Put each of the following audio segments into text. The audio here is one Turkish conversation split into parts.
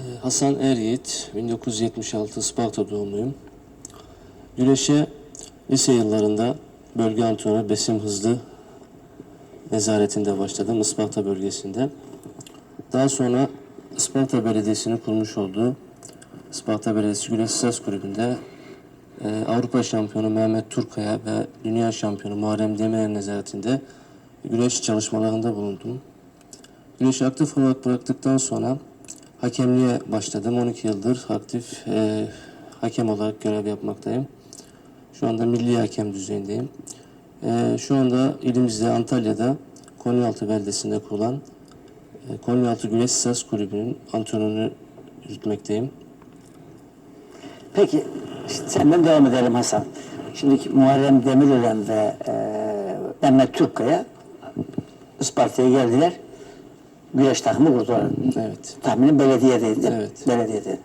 Ee, Hasan Eryiğit, 1976 Sparta doğumluyum. Güreşe lise yıllarında bölge antrenörü Besim Hızlı nezaretinde başladım Isparta bölgesinde. Daha sonra Isparta Belediyesi'nin kurmuş olduğu Isparta Belediyesi Güreş Saz Kulübü'nde e, Avrupa şampiyonu Mehmet Turkaya ve dünya şampiyonu Muharrem Demirel nezaretinde güreş çalışmalarında bulundum. Güreşi aktif olarak bıraktıktan sonra hakemliğe başladım. 12 yıldır aktif e, hakem olarak görev yapmaktayım. Şu anda milli hakem düzeyindeyim. E, şu anda ilimizde Antalya'da Konyaaltı beldesinde kurulan e, Konyaaltı Güreş Saz Kulübü'nün antrenörünü yürütmekteyim. Peki senden devam edelim Hasan. Şimdi Muharrem Demirören ve e, Mehmet Türkkaya Isparta'ya geldiler. Güreş takımı kurdular. Evet. Tahminim belediyedeydi? Evet. Belediyede.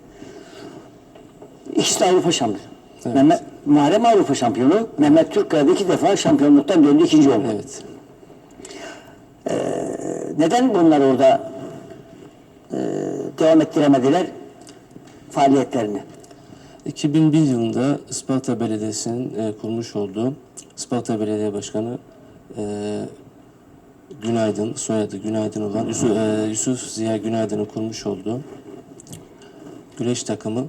İkisi de Avrupa şampiyonu. Mehmet, Muharrem Avrupa şampiyonu. Mehmet Türkkaya da iki defa şampiyonluktan döndü ikinci oldu. Evet. Neden bunlar orada e, devam ettiremediler faaliyetlerini? 2001 yılında Isparta Belediyesi'nin e, kurmuş olduğu Isparta Belediye Başkanı e, Günaydın, soyadı Günaydın olan Yusuf, e, Yusuf Ziya Günaydın'ın kurmuş olduğu güreş takımı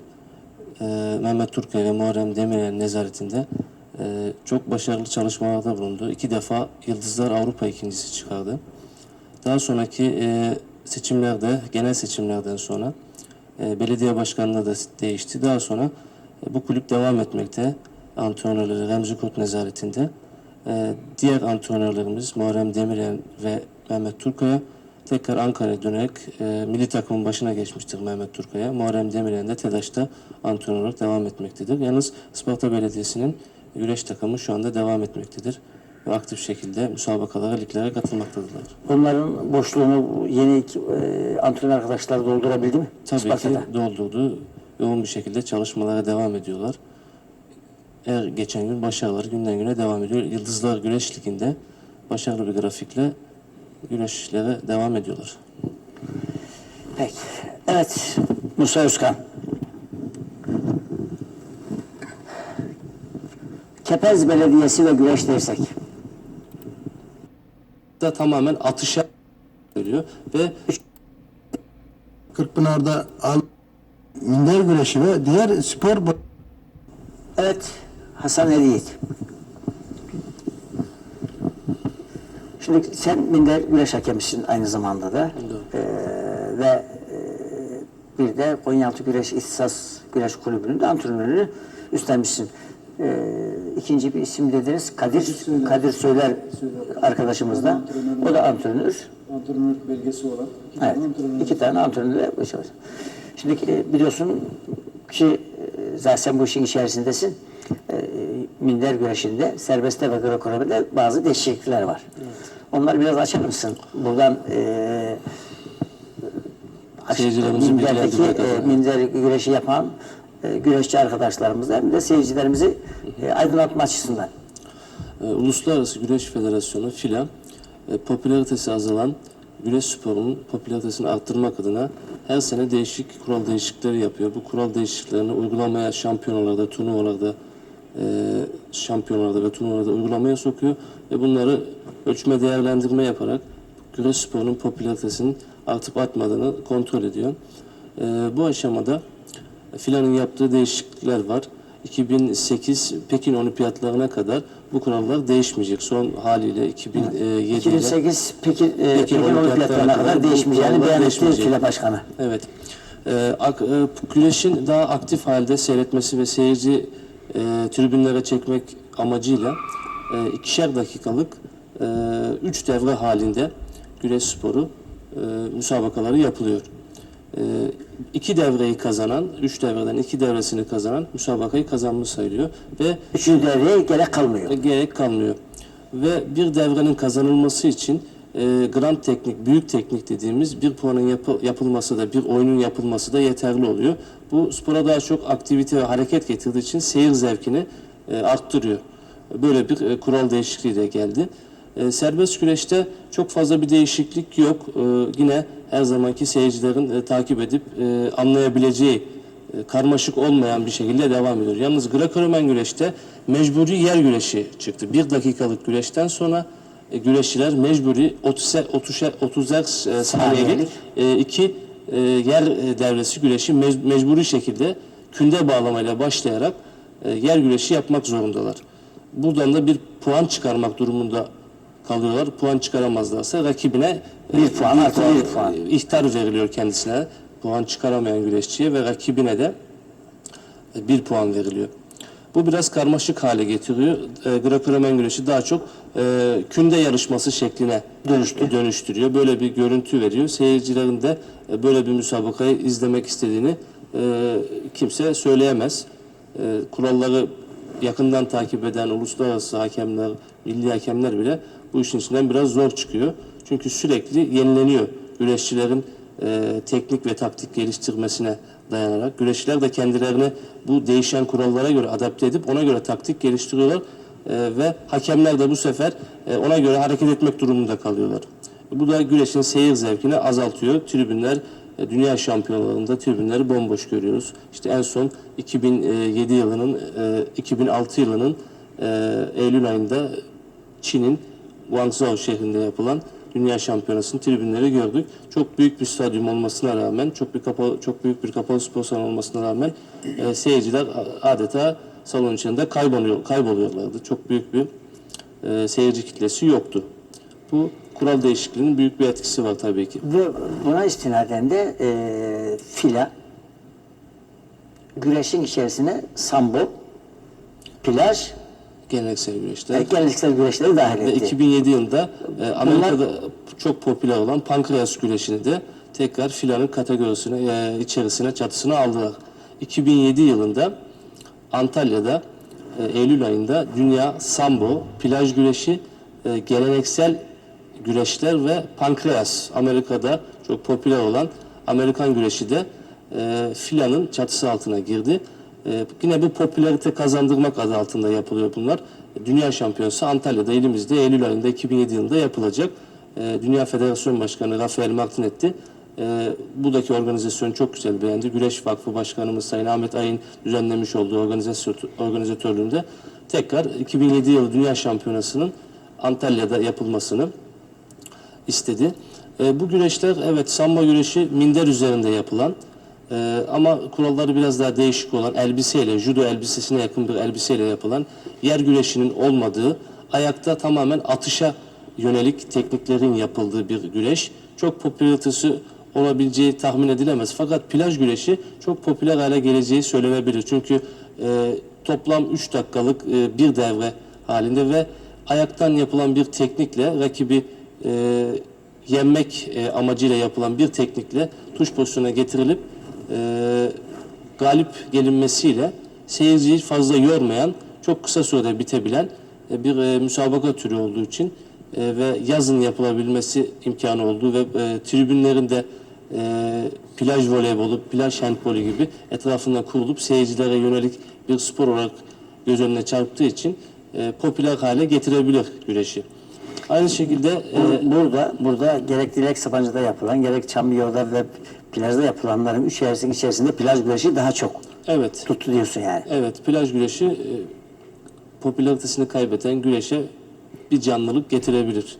e, Mehmet Turkay ve Muharrem Demirel nezaretinde e, çok başarılı çalışmalarda bulundu. İki defa Yıldızlar Avrupa ikincisi çıkardı. Daha sonraki e, seçimlerde, genel seçimlerden sonra e, belediye başkanlığı da değişti. Daha sonra e, bu kulüp devam etmekte. Antrenörleri Remzi Kurt nezaretinde. E, diğer antrenörlerimiz Muharrem Demirel ve Mehmet Turkaya tekrar Ankara'ya dönerek e, milli takımın başına geçmiştir Mehmet Turkaya. Muharrem Demirel de TEDAŞ'ta antrenör olarak devam etmektedir. Yalnız Isparta Belediyesi'nin güreş takımı şu anda devam etmektedir. Ve aktif şekilde müsabakalara, liglere katılmaktadırlar. Bunların boşluğunu yeni e, antrenör arkadaşlar doldurabildi mi? Tabii Isparta'da? ki doldurdu. Yoğun bir şekilde çalışmalara devam ediyorlar. Her geçen gün başarıları günden güne devam ediyor. Yıldızlar Güreş Ligi'nde başarılı bir grafikle güreşlere devam ediyorlar. Peki. Evet. Musa Özkan. Kepez Belediyesi ve güreş dersek. Da tamamen atışa veriyor ve Kırkpınar'da al minder güreşi ve diğer spor Evet. Hasan Eryiğit. Şimdi sen minder güreş hakemisin aynı zamanda da. Ee, ve e, bir de Konyaaltı Güreş İhtisas Güreş Kulübü'nün de antrenörünü üstlenmişsin. Ee, ikinci bir isim dediniz Kadir, Kadir Söyler arkadaşımız da. O da antrenör. antrenörlük belgesi olan iki Evet. tane antrenör. iki tane antrenörle çalışıyor. Şimdi e, biliyorsun ki e, zaten sen bu işin içerisindesin. Minder güreşinde, serbestte ve Greco-Rome'de bazı değişiklikler var. Onları biraz açar mısın? Buradan e, aç- minderdeki e, minder güreşi yapan e, güreşçi arkadaşlarımızla hem de seyircilerimizi e, aydınlatma açısından. e, Uluslararası Güreş Federasyonu filan e, popülaritesi azalan güreş sporunun popülaritesini arttırmak adına her sene değişik kural değişiklikleri yapıyor. Bu kural değişikliklerini uygulamaya şampiyonalarda, turnuvalarda e, şampiyonalarda ve turnuvalarda uygulamaya sokuyor ve bunları ölçme değerlendirme yaparak güreş sporunun popülaritesinin artıp artmadığını kontrol ediyor. E, bu aşamada filanın yaptığı değişiklikler var. 2008 Pekin Olimpiyatlarına kadar bu kurallar değişmeyecek. Son haliyle 2007 ile 2008 Pekin, e, Pekin Olimpiyatlarına Olimpiyatlarına kadar kadar bu değişmeyeceğini kurallar beyan etti değişmeyecek. file başkanı. Evet. Ee, ak- e, güreşin daha aktif halde seyretmesi ve seyirci e, tribünlere çekmek amacıyla e, ikişer dakikalık e, üç devre halinde güreş sporu e, müsabakaları yapılıyor. E, iki devreyi kazanan, üç devreden iki devresini kazanan müsabakayı kazanmış sayılıyor ve Üçüncü devreye gerek kalmıyor. gerek kalmıyor. Ve bir devrenin kazanılması için e, grand teknik, büyük teknik dediğimiz bir puanın yapı- yapılması da, bir oyunun yapılması da yeterli oluyor. Bu spora daha çok aktivite ve hareket getirdiği için seyir zevkini e, arttırıyor. Böyle bir e, kural değişikliği de geldi. E, serbest güreşte çok fazla bir değişiklik yok. E, yine her zamanki seyircilerin e, takip edip e, anlayabileceği e, karmaşık olmayan bir şekilde devam ediyor. Yalnız Greco-Romen güreşte mecburi yer güreşi çıktı. Bir dakikalık güreşten sonra e, güreşçiler mecburi 30 30 30'er e, saniyelik e, iki e, yer e, devresi güreşi mec- mecburi şekilde künde bağlamayla başlayarak e, yer güreşi yapmak zorundalar. Buradan da bir puan çıkarmak durumunda kalıyorlar. Puan çıkaramazlarsa rakibine e, Bir puan bir puan. e, ihtar veriliyor kendisine. Puan çıkaramayan güreşçiye ve rakibine de bir puan veriliyor. Bu biraz karmaşık hale getiriyor. E, Greco-Romen güreşi daha çok e, künde yarışması şekline dönüştü. dönüştürüyor. Böyle bir görüntü veriyor. Seyircilerin de e, böyle bir müsabakayı izlemek istediğini e, kimse söyleyemez. E, kuralları yakından takip eden uluslararası hakemler, milli hakemler bile bu işin içinden biraz zor çıkıyor. Çünkü sürekli yenileniyor güreşçilerin e, teknik ve taktik geliştirmesine dayanarak. Güreşçiler de kendilerini bu değişen kurallara göre adapte edip ona göre taktik geliştiriyorlar E, ve hakemler de bu sefer e, ona göre hareket etmek durumunda kalıyorlar. Bu da güreşin seyir zevkini azaltıyor. Tribünler e, dünya şampiyonlarında tribünleri bomboş görüyoruz. İşte en son 2007 yılının e, 2006 yılının e, Eylül ayında Çin'in Guangzhou şehrinde yapılan Dünya Şampiyonası'nın tribünleri gördük. Çok büyük bir stadyum olmasına rağmen, çok bir kapalı, çok büyük bir kapalı spor salonu olmasına rağmen e, seyirciler adeta salon içinde kayboluyor, kayboluyorlardı. Çok büyük bir e, seyirci kitlesi yoktu. Bu kural değişikliğinin büyük bir etkisi var tabii ki. Ve buna istinaden de e, fila, güreşin içerisine sambo, plaj, Geleneksel güreşler. e, geleneksel güreşleri dahil Ve etti. 2007 yılında e, Amerika'da çok popüler olan pankreas güreşini de tekrar filanın kategorisine, e, içerisine, çatısına aldılar. 2007 yılında Antalya'da e, Eylül ayında Dünya Sambo, plaj güreşi, e, geleneksel güreşler ve pankreas Amerika'da çok popüler olan Amerikan güreşi de e, filanın çatısı altına girdi. E, yine bu popülarite kazandırmak adı altında yapılıyor bunlar. Dünya Şampiyonası Antalya'da elimizde Eylül ayında 2007 yılında yapılacak. E, Dünya Federasyon Başkanı Rafael Martinetti e, buradaki organizasyonu çok güzel beğendi. Güreş Vakfı Başkanımız Sayın Ahmet Ay'ın düzenlemiş olduğu organizasyon, organizatörlüğünde tekrar 2007 yılı Dünya Şampiyonası'nın Antalya'da yapılmasını istedi. E, bu güreşler evet sambo güreşi minder üzerinde yapılan e, ama kuralları biraz daha değişik olan elbiseyle, judo elbisesine yakın bir elbiseyle yapılan yer güreşinin olmadığı, ayakta tamamen atışa yönelik tekniklerin yapıldığı bir güreş. Çok popülaritesi olabileceği tahmin edilemez. Fakat plaj güreşi çok popüler hale geleceği söylenebilir. Çünkü e, toplam 3 dakikalık e, bir devre halinde ve ayaktan yapılan bir teknikle rakibi e, yenmek e, amacıyla yapılan bir teknikle tuş pozisyonuna getirilip e, galip gelinmesiyle seyirciyi fazla yormayan, çok kısa sürede bitebilen e, bir e, müsabaka türü olduğu için e, ve yazın yapılabilmesi imkanı olduğu ve e, tribünlerinde e, plaj voleybolu, plaj handbolu gibi etrafında kurulup seyircilere yönelik bir spor olarak göz önüne çarptığı için e, popüler hale getirebilir güreşi. Aynı şekilde e, Bu- Burada, burada gerek Dilek Sabancı'da yapılan, gerek Çamlıyo'da ve plajda yapılanların içerisinde, içerisinde plaj güreşi daha çok evet tuttu diyorsun yani. Evet, plaj güreşi e, popülaritesini kaybeden güreşe bir canlılık getirebilir.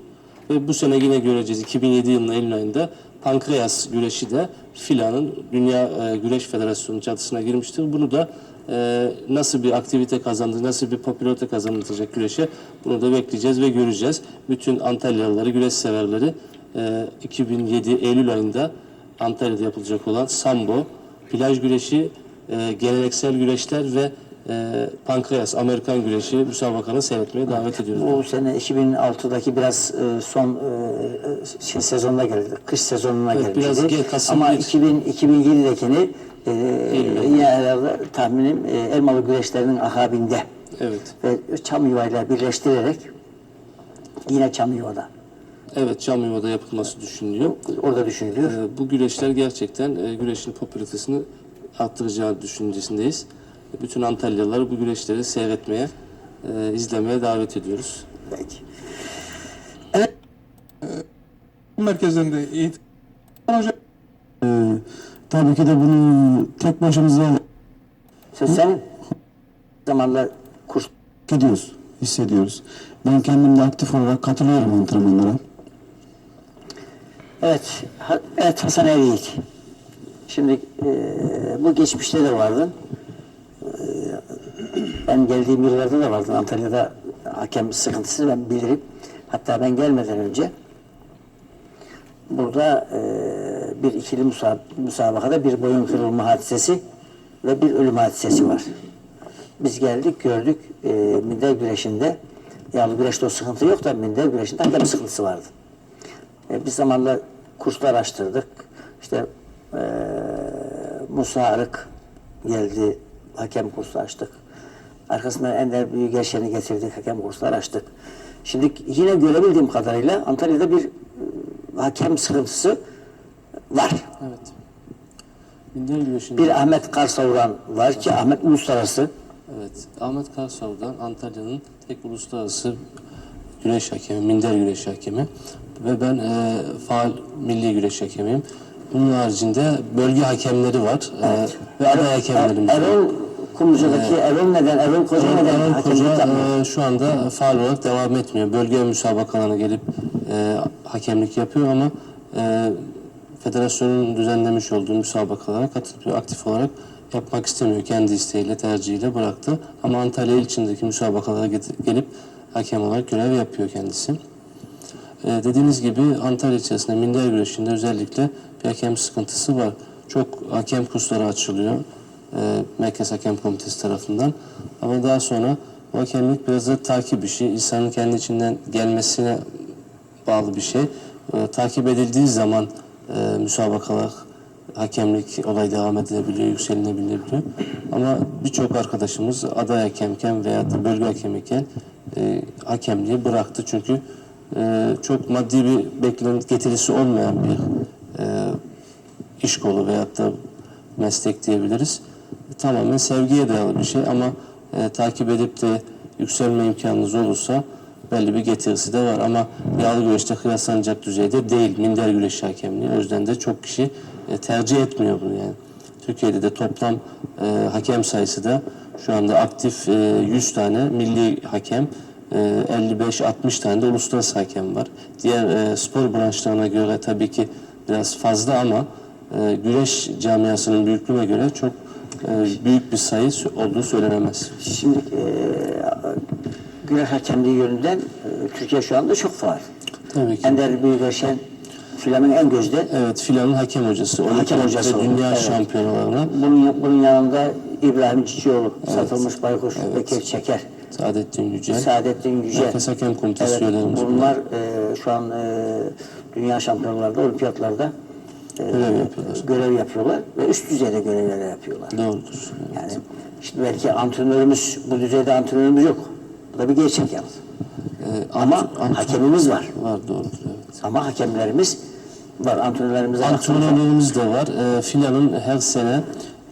Ve bu sene yine göreceğiz 2007 yılının Eylül ayında pankreas güreşi de filanın Dünya e, Güreş Federasyonu çatısına girmiştir. Bunu da e, nasıl bir aktivite kazandı, nasıl bir popülarite kazandıracak güreşe bunu da bekleyeceğiz ve göreceğiz. Bütün Antalyalıları, güreş severleri e, 2007 Eylül ayında Antalya'da yapılacak olan sambo, plaj güreşi, e, geleneksel güreşler ve e, pankreas, Amerikan güreşi müsabakanı seyretmeye davet ediyoruz. Bu sene 2006'daki biraz e, son e, e, şey, sezonuna geldi. Kış sezonuna Evet, geldi. biraz ge- Kasım Ama bir- 2000, 2007'dekini e, yine tahminim e, Elmalı güreşlerinin akabinde Evet. ve Çamlıyo'yla birleştirerek yine Çamlıyo'da Evet, Çamlıova'da yapılması düşünülüyor. orada düşünülüyor. E, bu güreşler gerçekten e, güreşin popülaritesini arttıracağı düşüncesindeyiz. E, Bütün Antalyalıları bu güreşleri seyretmeye, e, izlemeye davet ediyoruz. Peki. merkezlerinde eğitim hocam Ee, tabii ki de bunu tek başımıza Sen senin zamanla kurs gidiyoruz, hissediyoruz. Ben kendim de aktif olarak katılıyorum antrenmanlara. Evet, evet Hasan Eryiğit. Şimdi e, bu geçmişte de vardın. E, ben geldiğim yıllarda da vardın. Antalya'da hakem sıkıntısı ben bilirim. Hatta ben gelmeden önce burada e, bir ikili musab müsabakada bir boyun kırılma hadisesi ve bir ölüm hadisesi var. Biz geldik gördük e, minder güreşinde yağlı güreşte o sıkıntı yok da minder güreşinde hakem sıkıntısı vardı. E, biz zamanla kurslar açtırdık. İşte e, Musa Arık geldi, hakem kursu açtık. Arkasından Ender Büyügerşen'i getirdik, hakem kurslar açtık. Şimdi yine görebildiğim kadarıyla Antalya'da bir e, hakem sıkıntısı var. Evet. Minder güreşinde... Bir Ahmet Karsavuran var ki Ahmet uluslararası Evet, Ahmet Karsav'dan Antalya'nın tek uluslararası güreş hakemi, minder güreş hakemi ve ben e, faal milli güreş hakemiyim. Bunun haricinde bölge hakemleri var e, ve aday hakemlerimiz var. Erol Kumluca'daki Erol neden, Erol Koca Erol, neden Erol Koca e, şu anda faal olarak devam etmiyor. Bölge müsabakalarına gelip e, hakemlik yapıyor ama e, federasyonun düzenlemiş olduğu müsabakalara katılıyor. Aktif olarak yapmak istemiyor. Kendi isteğiyle, tercihiyle bıraktı. Ama Antalya il içindeki müsabakalara gelip hakem olarak görev yapıyor kendisi. Ee, dediğiniz gibi Antalya içerisinde minder güreşinde özellikle bir hakem sıkıntısı var. Çok hakem kursları açılıyor. e, Merkez Hakem Komitesi tarafından. Ama daha sonra o hakemlik biraz da takip işi. insanın kendi içinden gelmesine bağlı bir şey. E, takip edildiği zaman e, müsabakalar, hakemlik olay devam edilebiliyor, yükselinebiliyor. Ama birçok arkadaşımız aday hakemken veya da bölge hakemiken e, hakemliği bıraktı. Çünkü e, çok maddi bir beklenti getirisi olmayan bir e, iş kolu veyahut da meslek diyebiliriz. Tamamen sevgiye dayalı bir şey ama e, takip edip de yükselme imkanınız olursa belli bir getirisi de var ama yağlı güreşte kıyaslanacak düzeyde değil minder güreşi hakemliği. O yüzden de çok kişi e, tercih etmiyor bunu yani. Türkiye'de de toplam e, hakem sayısı da şu anda aktif e, 100 tane milli hakem, 55-60 tane de uluslararası hakem var. Diğer e, spor branşlarına göre tabii ki biraz fazla ama e, güreş camiasının büyüklüğüne göre çok e, büyük bir sayı olduğu söylenemez. Şimdi e, güreş hakemliği yönünden e, Türkiye şu anda çok faal. Tabii ki. Ender Büyügerşen filanın en gözde. Evet filanın hakem hocası. Olimpiyat hocası ve oldu, dünya evet. şampiyonalarına Bunun, bunun yanında İbrahim Çiçioğlu, Satılmış Baykuş, Bekir Çeker, Saadettin Yücel. Saadettin Yücel. Merkez Hakem Komitesi Evet, üyelerimiz bunlar. e, şu an e, dünya şampiyonlarda, olimpiyatlarda e, Görev yapıyorlar. görev yapıyorlar ve üst düzeyde görevler yapıyorlar. Doğrudur. Yani şimdi belki antrenörümüz, bu düzeyde antrenörümüz yok. Bu da bir gerçek yalnız. Ee, Ama ant- hakemimiz var. Var doğrudur. Evet. Ama hakemlerimiz var. Antrenörlerimize baktığımızda- Antrenörlerimiz de var. E, Filanın her sene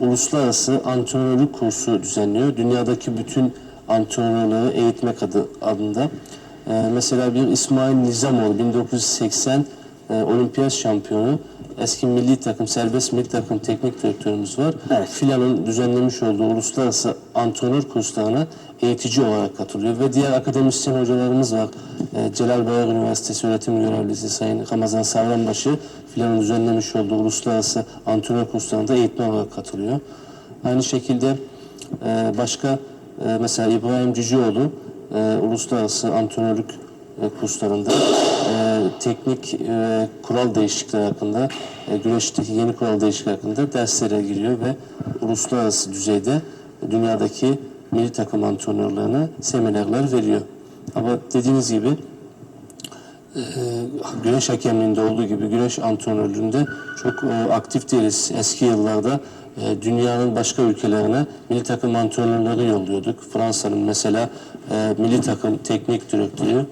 uluslararası antrenörlük kursu düzenliyor. Dünyadaki bütün antrenörleri eğitmek adı adında. E, mesela bir İsmail Nizamoğlu 1980 e, olimpiyat şampiyonu eski milli takım, serbest milli takım teknik direktörümüz var. Evet. Filanın düzenlemiş olduğu uluslararası antrenör kurslarına eğitici olarak katılıyor ve diğer akademisyen hocalarımız var. Ee, Celal Bayar Üniversitesi öğretim görevlisi Sayın Ramazan Savranbaşı Filanın düzenlemiş olduğu uluslararası antrenör kurslarında eğitmen olarak katılıyor. Aynı şekilde e, başka e, mesela İbrahim Cücüoğlu e, uluslararası antrenörlük e, kurslarında e, teknik e, kural değişiklikleri hakkında, e, güreşteki yeni kural değişiklikleri hakkında derslere giriyor ve uluslararası düzeyde dünyadaki milli takım antrenörlerine seminerler veriyor. Ama dediğiniz gibi güreş hakemliğinde olduğu gibi güreş antrenörlüğünde çok e, aktif değiliz. Eski yıllarda e, dünyanın başka ülkelerine milli takım antrenörleri yolluyorduk. Fransa'nın mesela e, milli takım teknik direktörü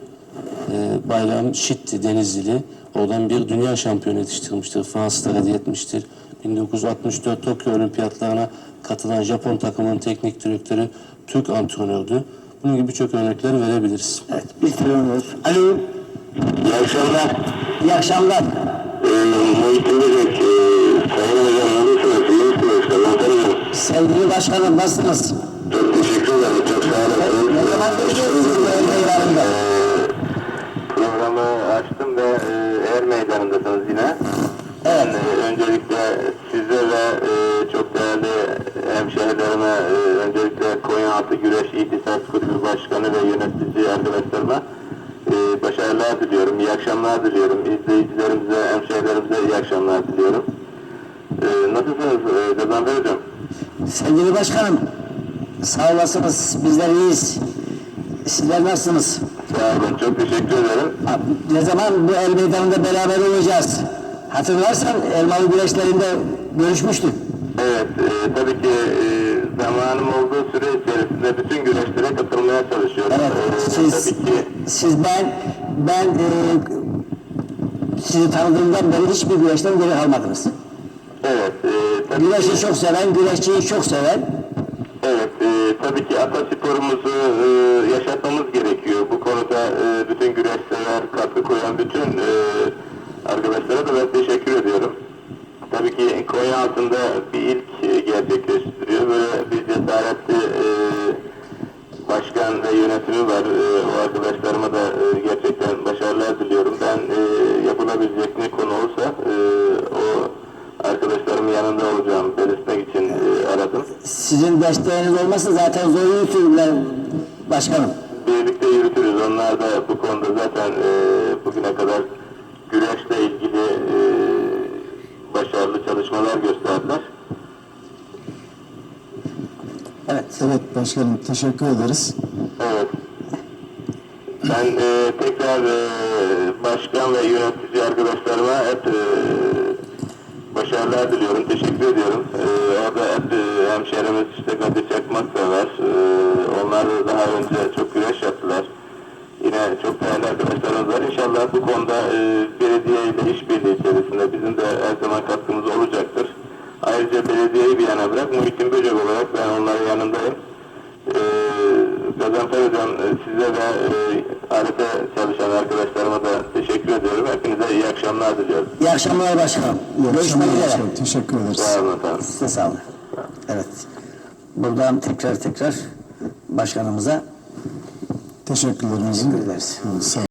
Bayram Şitti Denizlili oradan bir dünya şampiyonu yetiştirmiştir. Fransızlara hediye etmiştir. 1964 Tokyo Olimpiyatlarına katılan Japon takımının teknik direktörü Türk antrenördü. Bunun gibi birçok örnekler verebiliriz. Evet, telefonumuz. Alo. İyi akşamlar. İyi akşamlar. Muhittin e, Sayın Hocam nasılsınız? Tanıyorum. Sevgili başkanım nasılsınız? Çok teşekkür ederim. Çok sağ olun. Ne zaman görüşüyorsunuz bu el meydanında? Programı açtım ve Er Meydanı'ndasınız yine. Evet. Ben, e, öncelikle size ve e, çok değerli hemşehrilerime, öncelikle Konyaaltı Güreş İhtisas Kulübü Başkanı ve yönetici arkadaşlarıma başarılar diliyorum, iyi akşamlar diliyorum. İzleyicilerimize, hemşehrilerimize iyi akşamlar diliyorum. E, nasılsınız e, Gazanfer Hocam? Sevgili başkanım, sağ olasınız. Bizler iyiyiz. Sizler nasılsınız? Sağ olun, çok teşekkür ederim. Ne zaman bu el meydanında beraber olacağız? Hatırlarsan elmalı güreşlerinde görüşmüştük. Evet, e, tabii ki e, zamanım olduğu süre içerisinde bütün güreşlere katılmaya çalışıyorum. Evet, E, siz, tabii ki siz ben, ben e, sizi tanıdığımdan beri hiçbir güreşten geri kalmadınız. evet, e, tabii Güreşi ki, çok seven, güreşçiyi çok seven. evet, e, tabii ki atasporumuzu e, yaşatmamız gerekiyor. Bu konuda e, bütün güreşsever, katkı koyan bütün e, arkadaşlara da ben teşekkür ediyorum. Tabii ki Konya altında bir ilk e, gerçekleştiriyor. Böyle bir cesaretli e, başkan ve yönetimi var. E, o arkadaşlarıma da e, gerçekten başarılar diliyorum. Ben e, yapılabilecek ne konu olsa e, o arkadaşlarımın yanında olacağım belirtmek için e, aradım. Sizin desteğiniz olmasa zaten zor yürütürler başkanım. Birlikte yürütürüz. Onlar da bu konuda zaten e, bugüne kadar güreşle ilgili e, başarılı çalışmalar gösterdiler. Evet. Evet başkanım teşekkür ederiz. Evet. Ben e, tekrar e, başkan ve yönetici arkadaşlarıma hep e, başarılar diliyorum. Teşekkür ediyorum. E, orada hep e, hemşehrimiz işte Kadir Çakmak var. E, onlar da daha önce çok güreş yaptılar. Yine çok değerli arkadaşlarımız var. İnşallah bu konuda e, belediye ile işbirliği içerisinde bizim de her zaman katkımız olacaktır. Ayrıca belediyeyi bir yana bırak, Muhittin Böcek olarak ben onların yanındayım. Ee, Gazanfer Hocam e, size ve e, ARF'e çalışan arkadaşlarıma da teşekkür ediyorum. Hepinize iyi akşamlar diliyorum. İyi akşamlar başkanım. İyi Görüşmek akşamlar üzere. başkanım. Teşekkür ederiz. Sağ olun efendim. Size sağ olun. Evet. Buradan tekrar tekrar başkanımıza Teşekkürlerimizi. teşekkür ederiz. Sağ